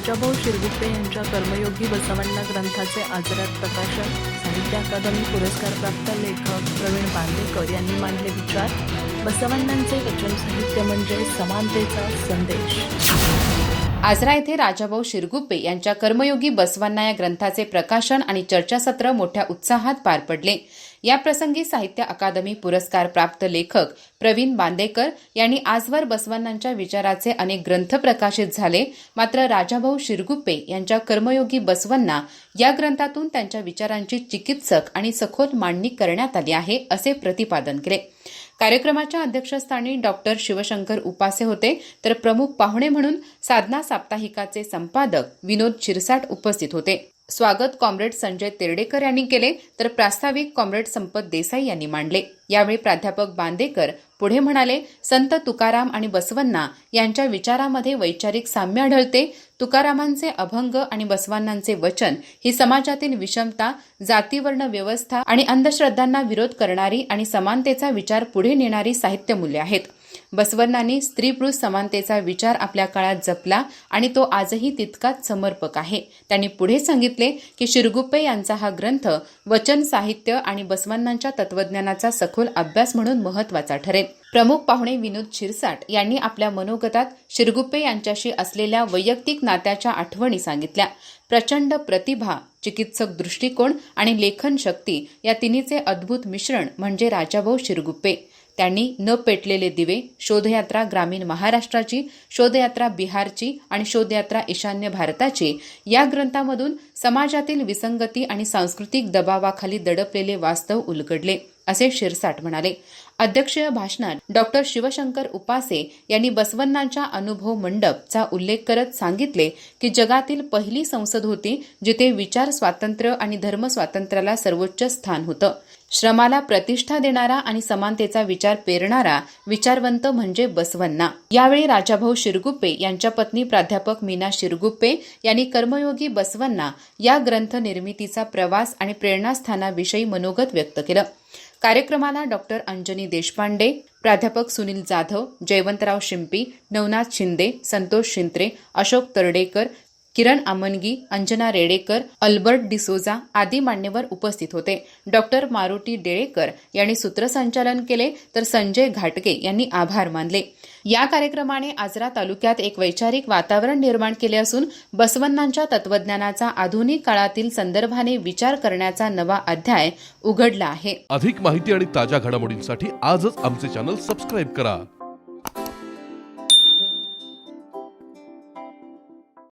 राजाभाऊ शिरगुप्पे यांच्या कर्मयोगी बसवण्णा ग्रंथाचे आजरात प्रकाशन साहित्य अकादमी पुरस्कारप्राप्त लेखक प्रवीण बांदेकर यांनी मांडले विचार. बसवण्णांचे वचन साहित्य म्हणजे समानतेचा संदेश. आजरा येथे राजाभाऊ शिरगुप्पे यांच्या कर्मयोगी बसवांना या ग्रंथाचे प्रकाशन आणि चर्चासत्र मोठ्या उत्साहात पार पडले. या प्रसंगी साहित्य अकादमी पुरस्कार प्राप्त लेखक प्रवीण बांदेकर यांनी आजवर बसवांनांच्या विचाराचे अनेक ग्रंथ प्रकाशित झाले. मात्र राजाभाऊ शिरगुप्पे यांच्या कर्मयोगी बसवन्ना या ग्रंथातून त्यांच्या विचारांची चिकित्सक आणि सखोल मांडणी करण्यात आली आहे असे प्रतिपादन केले. कार्यक्रमाच्या अध्यक्षस्थानी डॉक्टर शिवशंकर उपासे होते. तर प्रमुख पाहुणे म्हणून साधना साप्ताहिकाचे संपादक विनोद शिरसाट उपस्थित होते. स्वागत कॉम्रेड संजय तेर्डेकर यांनी केले तर प्रास्ताविक कॉम्रेड संपत देसाई यांनी मांडले. यावेळी प्राध्यापक बांदेकर पुढे म्हणाले संत तुकाराम आणि बसवन्ना यांच्या विचारामध्ये वैचारिक साम्य आढळते. तुकारामांचे अभंग आणि बसवन्नांचे वचन ही समाजातील विषमता जातीवर्ण व्यवस्था आणि अंधश्रद्धांना विरोध करणारी आणि समानतेचा विचार पुढे नेणारी साहित्यमूल्य आहेत. बसवण्णांनी स्त्री पुरुष समानतेचा विचार आपल्या काळात जपला आणि तो आजही तितकाच समर्पक आहे. त्यांनी पुढे सांगितले की शिरगुप्पे यांचा हा ग्रंथ वचन साहित्य आणि बसवण्णांच्या तत्वज्ञानाचा सखोल अभ्यास म्हणून महत्त्वाचा ठरेल. प्रमुख पाहुणे विनोद शिरसाट यांनी आपल्या मनोगतात शिरगुप्पे यांच्याशी असलेल्या वैयक्तिक नात्याच्या आठवणी सांगितल्या. प्रचंड प्रतिभा चिकित्सक दृष्टिकोन आणि लेखन शक्ती या तिन्हीचे अद्भुत मिश्रण म्हणजे राजाभाऊ शिरगुप्पे. त्यांनी न पेटलेले दिवे शोधयात्रा ग्रामीण महाराष्ट्राची शोधयात्रा बिहारची आणि शोधयात्रा ईशान्य भारताची या ग्रंथामधून समाजातील विसंगती आणि सांस्कृतिक दबावाखाली दडपलेले वास्तव उलगडले असे शिरसाट म्हणाले. अध्यक्षीय भाषणात डॉक्टर शिवशंकर उपासे यांनी बसवन्नांच्या अनुभव मंडपचा उल्लेख करत सांगितले की जगातील पहिली संसद होती जिथे विचार स्वातंत्र्य आणि धर्म स्वातंत्र्याला सर्वोच्च स्थान होतं. श्रमाला प्रतिष्ठा देणारा आणि समानतेचा विचार पेरणारा विचारवंत म्हणजे बसवन्ना. यावेळी राजाभाऊ शिरगुप्पे यांच्या पत्नी प्राध्यापक मीना शिरगुप्पे यांनी कर्मयोगी बसवन्ना या ग्रंथ निर्मितीचा प्रवास आणि प्रेरणास्थानाविषयी मनोगत व्यक्त केलं. कार्यक्रमाला डॉक्टर अंजनी देशपांडे प्राध्यापक सुनील जाधव जयवंतराव शिंपी नवनाथ शिंदे संतोष शिंत्रे अशोक तरडेकर किरण आमनगी अंजना रेडेकर अल्बर्ट डिसोजा आदी मान्यवर उपस्थित होते. डॉक्टर मारुती डेळेकर यांनी सूत्रसंचालन केले तर संजय घाटगे यांनी आभार मानले. या कार्यक्रमाने आजरा तालुक्यात एक वैचारिक वातावरण निर्माण केले असून बसवन्नांच्या तत्वज्ञानाचा आधुनिक काळातील संदर्भाने विचार करण्याचा नवा अध्याय उघडला आहे. अधिक माहिती आणि ताज्या घडामोडींसाठी आजच आमचे चॅनल सबस्क्राईब करा.